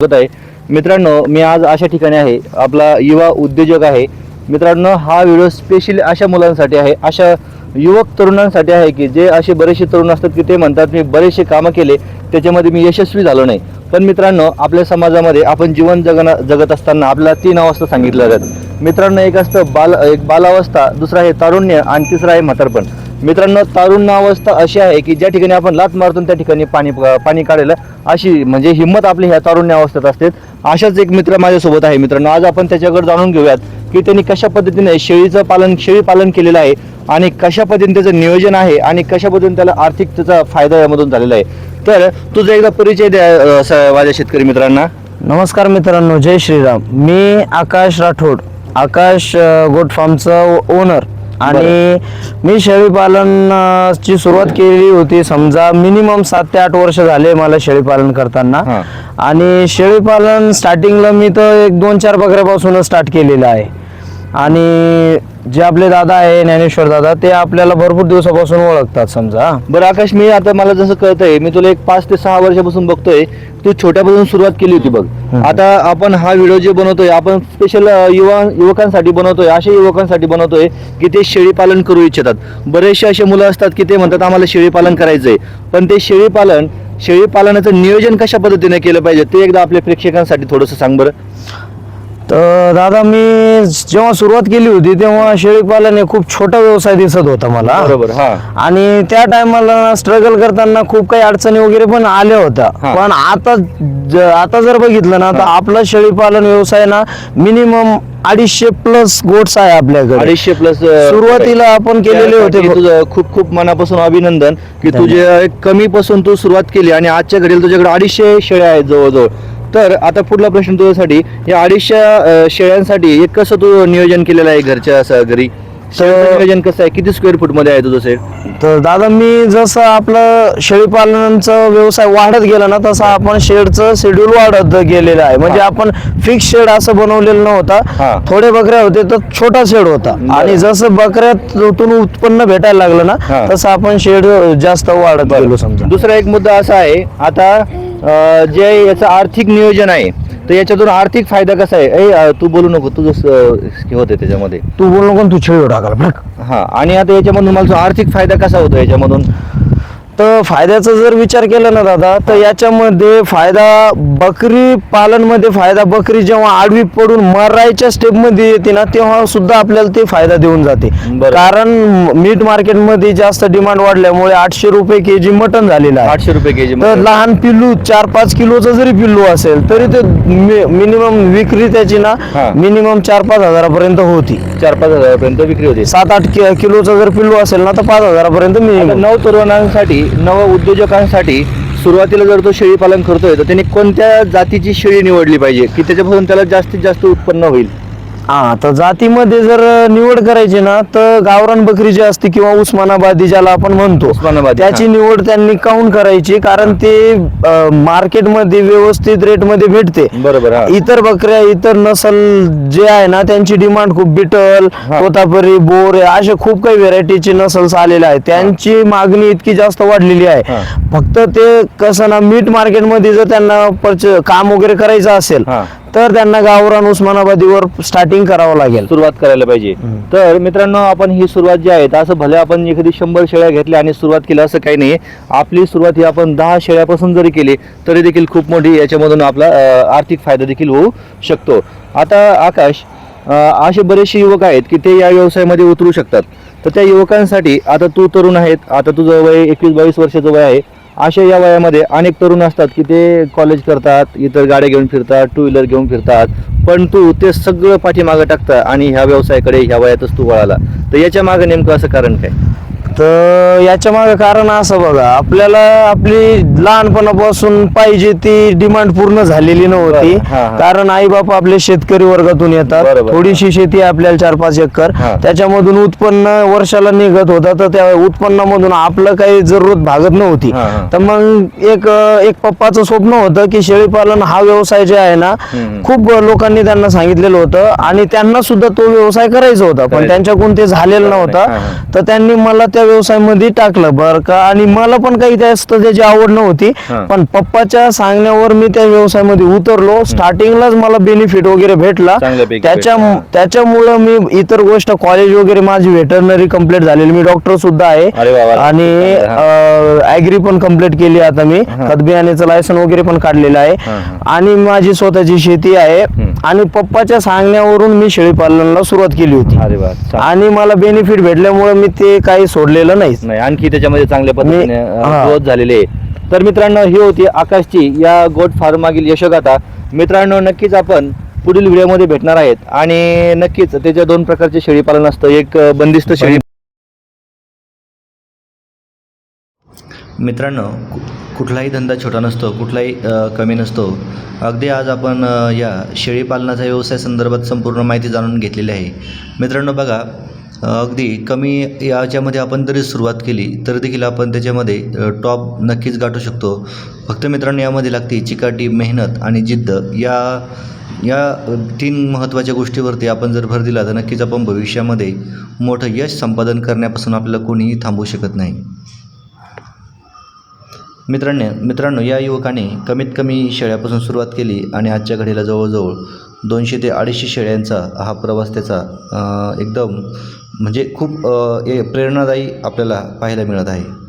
स्वागत आहे. मित्रांनो मी आज अशा ठिकाणी आहे. आपला युवा उद्योजक आहे. मित्रांनो हा व्हिडिओ स्पेशली अशा मुलांसाठी आहे अशा युवक तरुणांसाठी आहे की जे असे बरेचसे तरुण असतात की ते म्हणतात मी बरेचसे कामं केले त्याच्यामध्ये मी यशस्वी झालो नाही. पण मित्रांनो आपल्या समाजामध्ये आपण जीवन जगना जगत असताना आपल्याला तीन अवस्था सांगितल्या जातात. मित्रांनो एक असतं बाल एक बालावस्था दुसरा आहे तारुण्य आणि तिसरा आहे म्हातारपण. मित्रांनो तारुण्यावस्था अशी आहे की ज्या ठिकाणी आपण लात मारतो त्या ठिकाणी पाणी पाणी काढायला अशी म्हणजे हिंमत आपली ह्या तारुण्य अवस्थेत असते. अशाच एक मित्र माझ्यासोबत आहे मित्रांनो. आज आपण त्याच्याकडे जाणून घेऊयात की त्यांनी कशा पद्धतीने शेळीचं पालन शेळी पालन केलेलं आहे आणि कशा पद्धतीने त्याचं नियोजन आहे आणि कशा पद्धतीने त्याला आर्थिक त्याचा फायदा यामधून झालेला आहे. तर तुझा एकदा परिचय द्या माझ्या शेतकरी मित्रांना. नमस्कार मित्रांनो जय श्रीराम. मी आकाश राठोड आकाश गोट फार्मचा ओनर आणि मी शेळीपालन ची सुरुवात केली होती समजा मिनिमम सात ते आठ वर्ष झाले मला शेळीपालन करताना हा. आणि शेळीपालन स्टार्टिंगला मी तर एक दोन चार बकऱ्यापासूनच स्टार्ट केलेलं आहे आणि जे आपले दादा आहे ज्ञानेश्वर दादा ते आपल्याला भरपूर दिवसापासून ओळखतात समजा. बरं आकाश मी आता मला जसं कळतंय मी तुला एक पाच ते सहा वर्षापासून बघतोय तू छोट्यापासून सुरुवात केली होती बघ. आता आपण हा व्हिडिओ जे बनवतोय आपण स्पेशल युवा युवकांसाठी बनवतोय अशा युवकांसाठी बनवतोय की ते शेळी पालन करू इच्छितात. बरेचसे असे मुलं असतात की ते म्हणतात आम्हाला शेळी पालन करायचंय. पण ते शेळी पालन शेळी पालनाचं नियोजन कशा पद्धतीने केलं पाहिजे ते एकदा आपल्या प्रेक्षकांसाठी थोडंसं सांग बरं. तर दादा मी जेव्हा सुरुवात केली होती तेव्हा शेळीपालन हे खूप छोटा व्यवसाय दिसत होता मला. बरोबर हा. आणि त्या टायमाला स्ट्रगल करताना खूप काही अडचणी वगैरे पण आल्या होत्या. हा. पण आता ज- आता जर बघितलं ना तर आपला शेळीपालन व्यवसाय ना मिनिमम अडीचशे प्लस गोट्स आहे आपल्याकडे. अडीचशे प्लस सुरुवातीला आपण केलेले होते. तुझं खूप खूप मनापासून अभिनंदन की तुझे कमी पासून तू सुरुवात केली आणि आजच्या घडीला तुझ्याकडे अडीचशे शेळ्या आहेत जवळजवळ. तर आता पुढला प्रश्न तुझ्यासाठी या अडीचशे शेळ्यांसाठी एक कसं तू नियोजन केलेलं आहे घरच्या असं घरी? नियोजन कसं आहे? किती स्क्वेअर फूटमध्ये आहे तुझं सेट तर दादा मी जसं आपलं शेळीपालनाचा व्यवसाय वाढत गेला ना तसं आपण शेडचं शेड्यूल वाढत गेलेलं आहे. म्हणजे. आपण फिक्स शेड असं बनवलेलं हा. नव्हता थोडे बकऱ्या होते तर छोटा शेड होता. आणि जसं बकऱ्यातून उत्पन्न भेटायला लागलं ना. तसं आपण शेड जास्त वाढत गेलो समजा. दुसरा एक मुद्दा असा आहे आता जे याचं आर्थिक नियोजन आहे तर याच्यातून आर्थिक फायदा कसा आहे? ए, तू बोलू नको तुझं होते त्याच्यामध्ये. तू बोल नको तू बरं का? हा आणि आता याच्यामधून मला आर्थिक फायदा कसा होतो याच्यामधून? तर फायद्याचा जर विचार केला ना दादा तर याच्यामध्ये फायदा बकरी पालनमध्ये फायदा बकरी जेव्हा आडवी पडून मरायच्या स्टेपमध्ये येते ना तेव्हा सुद्धा आपल्याला ते फायदा देऊन जाते. कारण मीट मार्केटमध्ये जास्त डिमांड वाढल्यामुळे आठशे रुपये के जी मटन झालेलं आहे. आठशे रुपये केजी तर लहान पिल्लू चार पाच किलोचं जरी पिल्लू असेल तरी ते मिनिमम विक्री त्याची ना. मिनिमम चार पाच हजारापर्यंत होती. चार पाच हजारापर्यंत विक्री होते. सात आठ कि- किलोचं जर पिल्लू असेल ना तर पाच हजारापर्यंत मिनिमम नव तरुणांसाठी नव उद्योजकांसाठी सुरुवातीला जर तो शेळी पालन करतोय तर त्याने कोणत्या जातीची शेळी निवडली पाहिजे? की त्याच्यापासून त्याला जास्तीत जास्त उत्पन्न होईल? हा तर जातीमध्ये जर निवड करायची ना तर गावरान बकरी जी असते किंवा उस्मानाबादी ज्याला आपण म्हणतो उस्मानाबादी, त्याची. निवड त्यांनी काऊन करायची कारण ते मार्केटमध्ये व्यवस्थित रेटमध्ये भेटते बरोबर हा इतर बकऱ्या इतर नसल जे आहे ना त्यांची डिमांड खूप बिटल. तोतापरी बोर असे खूप काही व्हेरायटीचे नसल्स आलेले आहेत त्यांची मागणी इतकी जास्त वाढलेली आहे हा. फक्त ते कसं ना मीट मार्केटमध्ये जर त्यांना परच काम वगैरे करायचं असेल हा. तर त्यांना गावरान उस्मानाबादीवर स्टार्टिंग करावं लागेल. सुरुवात करायला पाहिजे. तर मित्रांनो आपण ही सुरुवात जी आहे असं भले आपण एखादी शंभर शेळ्या घेतल्या आणि सुरुवात केली असं काही नाही आपली सुरुवात ही आपण दहा शेळ्यापासून जरी केली तरी देखील खूप मोठी याच्यामधून आपला आर्थिक फायदा देखील होऊ शकतो. आता आकाश असे बरेचसे युवक आहेत की ते या व्यवसायामध्ये उतरू शकतात. तर त्या युवकांसाठी आता तू तरुण आहेत आता तुझं वय एकवीस बावीस वर्षाचं वय आहे अशा या वयामध्ये अनेक तरुण असतात की ते कॉलेज करतात इतर गाड्या घेऊन फिरतात टू व्हीलर घेऊन फिरतात. पण तू ते सगळं पाठीमागं टाकता आणि ह्या व्यवसायाकडे ह्या वयातच तू वळाला. तर याच्या मागं नेमकं असं कारण काय? तर याच्या मागे कारण असं बघा आपल्याला आपली लहानपणापासून पाहिजे ती डिमांड पूर्ण झालेली नव्हती हा, हा. कारण आई बाप आपले शेतकरी वर्गातून येतात बरोबर. थोडीशी शेती आहे आपल्याला चार पाच एकर हा. त्याच्यामधून उत्पन्न वर्षाला निघत होतं तर त्या उत्पन्नामधून आपलं काही जरूरत भागत नव्हती हा, हा. तर मग एक एक पप्पाचं स्वप्न होतं की शेळीपालन हा व्यवसाय जे आहे ना हम्म. खूप लोकांनी त्यांना सांगितलेलं होतं आणि त्यांना सुद्धा तो व्यवसाय करायचा होता पण करायचा. त्यांच्याकडून ते झालेलं हा, नव्हतं हा. तर त्यांनी मला त्या व्यवसायामध्ये टाकलं बरं का? आणि मला पण काही जास्त त्याची आवड नव्हती. हा. पण पप्पाच्या सांगण्यावर मी त्या व्यवसायामध्ये उतरलो. स्टार्टिंगलाच मला बेनिफिट वगैरे भेटला. चांगल्यापैकी त्याच्या भेटला. त्याच्यामुळं मी इतर गोष्ट कॉलेज वगैरे माझी व्हेटरनरी कंप्लीट झालेली. मी डॉक्टर सुद्धा आहे. अरे वा वा. आणि ऍग्री पण कंप्लीट केली आता मी. खत बियाण्याचं लायसन वगैरे पण काढलेलं आहे. हा. आणि माझी स्वतःची शेती आहे. आणि पप्पाच्या सांगण्यावरून मी शेळी पालनाला सुरुवात केली होती. अरे वा चा- आणि मला बेनिफिट भेटल्यामुळे मी ते काही सोडलेलं नाही नाही आणखी त्याच्यामध्ये चांगल्या पद्धतीने हा. ग्रोथ झालेली आहे. तर मित्रांनो ही होती आकाशची या गोट फार्म मागील यशोगाथा. मित्रांनो नक्कीच आपण पुढील व्हिडिओमध्ये भेटणार आहेत. आणि नक्कीच त्याच्या दोन प्रकारचे शेळी पालन असतं. एक अ, बंदिस्त शेळी मित्रांनो कु- कुठलाही धंदा छोटा नसतो कुठलाही अ, कमी नसतो. अगदी आज आपण अ, या शेळी पालनाच्या व्यवसाय संदर्भात संपूर्ण माहिती जाणून घेतलेली आहे. मित्रांनो बघा अगदी कमी याच्यामध्ये आपण जरी सुरुवात केली तर देखील आपण त्याच्यामध्ये टॉप नक्कीच गाठू शकतो. फक्त मित्रांनो यामध्ये लागते चिकाटी मेहनत आणि जिद्द. या या तीन महत्त्वाच्या गोष्टीवरती आपण जर भर दिला तर नक्कीच आपण भविष्यामध्ये मोठं यश संपादन करण्यापासून आपल्याला कोणीही थांबवू शकत नाही. मित्रांनो मित्रांनो या युवकाने कमीत कमी शेळ्यापासून सुरुवात केली आणि आजच्या घडीला जवळजवळ दोनशे ते अडीचशे शेळ्यांचा हा प्रवास त्याचा एकदम म्हणजे खूप ए- प्रेरणादायी आपल्याला पाहायला मिळत आहे.